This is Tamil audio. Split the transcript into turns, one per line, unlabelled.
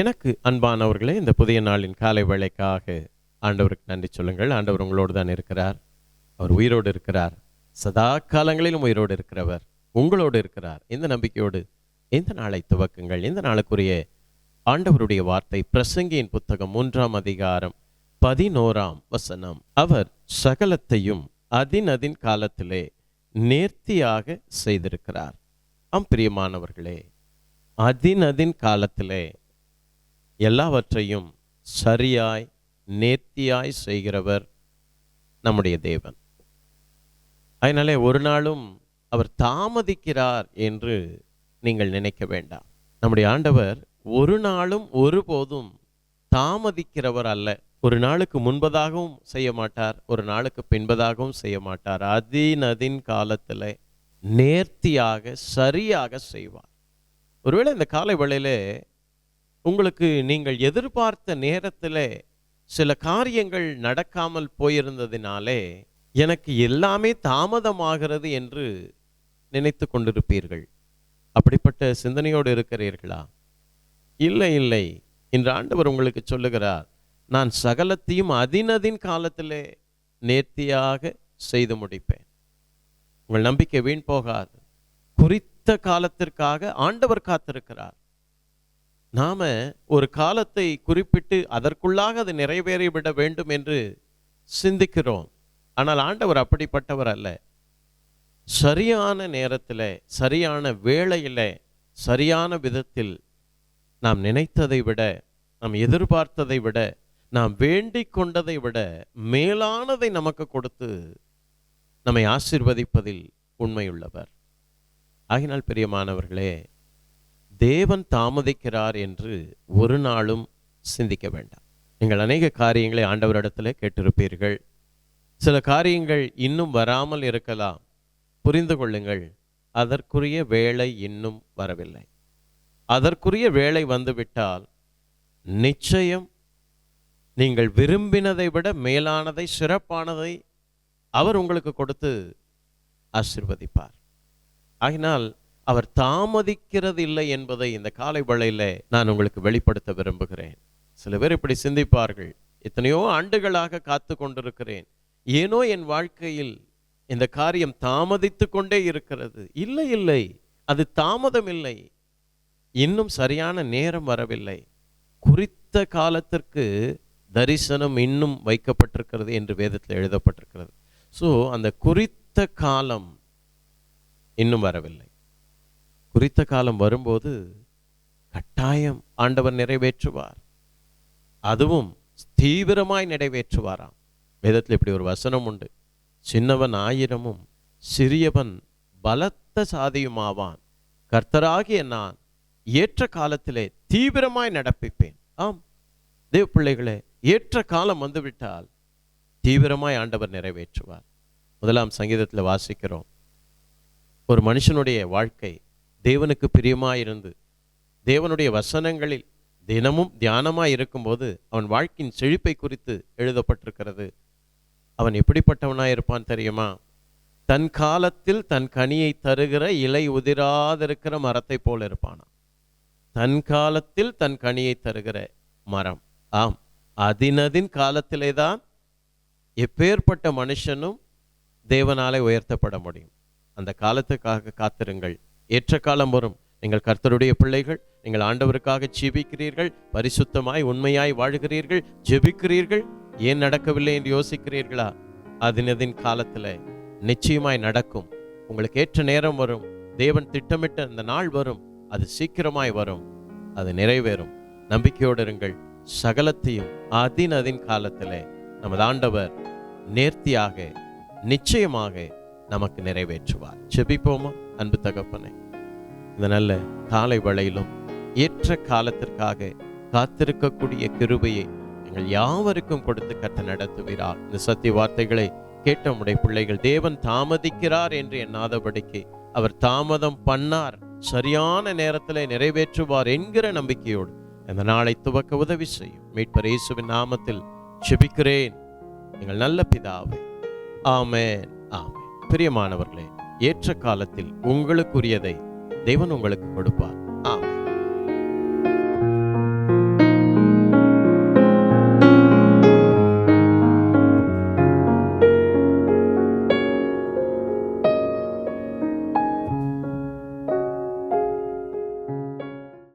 எனக்கு அன்பானவர்களே இந்த புதிய நாளின் காலை வேளைக்காக ஆண்டவருக்கு நன்றி சொல்லுங்கள். ஆண்டவர் உங்களோடு தான் இருக்கிறார். அவர் உயிரோடு இருக்கிறார். சதா காலங்களிலும் உயிரோடு இருக்கிறவர். உங்களோடு இருக்கிறார். இந்த நம்பிக்கையோடு இந்த நாளை துவக்குங்கள். இந்த நாளுக்குரிய ஆண்டவருடைய வார்த்தை பிரசங்கியின் புத்தகம் மூன்றாம் அதிகாரம் பதினோராம் வசனம். அவர் சகலத்தையும் அதினதின் காலத்திலே நேர்த்தியாக செய்திருக்கிறார். ஆம் பிரியமானவர்களே அதினதின் காலத்திலே எல்லாவற்றையும் சரியாய் நேர்த்தியாய் செய்கிறவர் நம்முடைய தேவன். அதனாலே ஒரு நாளும் அவர் தாமதிக்கிறார் என்று நீங்கள் நினைக்க வேண்டாம். நம்முடைய ஆண்டவர் ஒரு நாளும் ஒருபோதும் தாமதிக்கிறவர் அல்ல. ஒரு நாளுக்கு முன்பதாகவும் செய்ய மாட்டார் ஒரு நாளுக்கு பின்பதாகவும் செய்ய மாட்டார். அதினதின் காலத்தில் நேர்த்தியாக சரியாக செய்வார். ஒருவேளை இந்த காலை வேளையிலே உங்களுக்கு நீங்கள் எதிர்பார்த்த நேரத்தில் சில காரியங்கள் நடக்காமல் போயிருந்ததினாலே எனக்கு எல்லாமே தாமதமாகிறது என்று நினைத்து கொண்டிருப்பீர்கள். அப்படிப்பட்ட சிந்தனையோடு இருக்கிறீர்களா? இல்லை இல்லை. இன்று ஆண்டவர் உங்களுக்கு சொல்லுகிறார் நான் சகலத்தையும் அதினதின் காலத்திலே நேர்த்தியாக செய்து முடிப்பேன். உங்கள் நம்பிக்கை வீண் போகாது. குறித்த காலத்திற்காக ஆண்டவர் காத்திருக்கிறார். நாம் ஒரு காலத்தை குறிப்பிட்டு அதற்குள்ளாக அது நிறைவேறிவிட வேண்டும் என்று சிந்திக்கிறோம். ஆனால் ஆண்டவர் அப்படிப்பட்டவர் அல்ல. சரியான நேரத்தில் சரியான வேளையில் சரியான விதத்தில் நாம் நினைத்ததை விட நாம் எதிர்பார்த்ததை விட நாம் வேண்டிக் கொண்டதை விட மேலானதை நமக்கு கொடுத்து நம்மை ஆசிர்வதிப்பதில் உண்மையுள்ளவர். ஆகினால் பிரியமானவர்களே தேவன் தாமதிக்கிறார் என்று ஒரு நாளும் சிந்திக்க வேண்டாம். நீங்கள் அநேக காரியங்களை ஆண்டவரிடத்தில் கேட்டிருப்பீர்கள். சில காரியங்கள் இன்னும் வராமல் இருக்கலாம். புரிந்து கொள்ளுங்கள் அதற்குரிய வேலை இன்னும் வரவில்லை. அதற்குரிய வேலை வந்துவிட்டால் நிச்சயம் நீங்கள் விரும்பினதை விட மேலானதை சிறப்பானதை அவர் உங்களுக்கு கொடுத்து ஆசிர்வதிப்பார். ஆகினால் அவர் தாமதிக்கிறது இல்லை என்பதை இந்த காலை வேளையில் நான் உங்களுக்கு வெளிப்படுத்த விரும்புகிறேன். சில பேர் இப்படி சிந்திப்பார்கள். எத்தனையோ ஆண்டுகளாக காத்து கொண்டிருக்கிறேன். ஏனோ என் வாழ்க்கையில் இந்த காரியம் தாமதித்து கொண்டே இருக்கிறது. இல்லை இல்லை. அது தாமதம் இல்லை இன்னும் சரியான நேரம் வரவில்லை. குறித்த காலத்திற்கு தரிசனம் இன்னும் வைக்கப்பட்டிருக்கிறது என்று வேதத்தில் எழுதப்பட்டிருக்கிறது. ஸோ அந்த குறித்த காலம் இன்னும் வரவில்லை. குறித்த காலம் வரும்போது கட்டாயம் ஆண்டவர் நிறைவேற்றுவார். அதுவும் தீவிரமாய் நிறைவேற்றுவாராம். வேதத்தில் இப்படி ஒரு வசனம் உண்டு. சின்னவன் ஆயிரமும் சிறியவன் பலத்த சாதியுமாவான். கர்த்தராகிய நான் ஏற்ற காலத்திலே தீவிரமாய் நடப்பிப்பேன். ஆம். தேவ பிள்ளைகளே ஏற்ற காலம் வந்துவிட்டால் தீவிரமாய் ஆண்டவர் நிறைவேற்றுவார். முதலாம் சங்கீதத்தில் வாசிக்கிறோம். ஒரு மனுஷனுடைய வாழ்க்கை தேவனுக்கு பிரியமாயிருந்து தேவனுடைய வசனங்களில் தினமும் தியானமாக இருக்கும்போது அவன் வாழ்க்கையின் செழிப்பை குறித்து எழுதப்பட்டிருக்கிறது. அவன் எப்படிப்பட்டவனாக இருப்பான் தெரியுமா? தன் காலத்தில் தன் கனியை தருகிற இலை உதிராதிருக்கிற மரத்தை போல இருப்பானா தன் காலத்தில் தன் கனியை தருகிற மரம். ஆம் அதினதின் காலத்திலே தான் எப்பேற்பட்ட மனுஷனும் தேவனாலே உயர்த்தப்பட முடியும். அந்த காலத்துக்காக காத்திருங்கள். ஏற்ற காலம் வரும். நீங்கள் கர்த்தருடைய பிள்ளைகள் நீங்கள் ஆண்டவருக்காக ஜெபிக்கிறீர்கள் பரிசுத்தமாய் உண்மையாய் வாழ்கிறீர்கள் ஜெபிக்கிறீர்கள். ஏன் நடக்கவில்லை என்று யோசிக்கிறீர்களா? அதினதின் காலத்தில் நிச்சயமாய் நடக்கும். உங்களுக்கு ஏற்ற நேரம் வரும். தேவன் திட்டமிட்ட அந்த நாள் வரும். அது சீக்கிரமாய் வரும். அது நிறைவேறும். நம்பிக்கையோடு இருங்கள். சகலத்தையும் அதினதின் காலத்தில் நமது ஆண்டவர் நேர்த்தியாக நிச்சயமாக நமக்கு நிறைவேற்றுவார். செபிப்போமா அன்பு தகப்பனை இந்த நல்ல காலை வளையிலும் ஏற்ற காலத்திற்காக காத்திருக்கக்கூடிய கிருபையை எங்கள் யாவருக்கும் கொடுத்து கத்த நடத்துவீரார் இந்த சத்திய வார்த்தைகளை கேட்ட உடைய பிள்ளைகள் தேவன் தாமதிக்கிறார் என்று எண்ணாதபடிக்கு அவர் தாமதம் பண்ணார். சரியான நேரத்தில் நிறைவேற்றுவார் என்கிற நம்பிக்கையோடு இந்த நாளை துவக்க உதவி செய்யும். மீட்பர் இயேசுவின் நாமத்தில் செபிக்கிறேன் எங்கள் நல்ல பிதாவை ஆமென் ஆம் பிரியமானவர்களே ஏற்ற காலத்தில் உங்களுக்குரியதை தேவன் உங்களுக்கு கொடுப்பார்.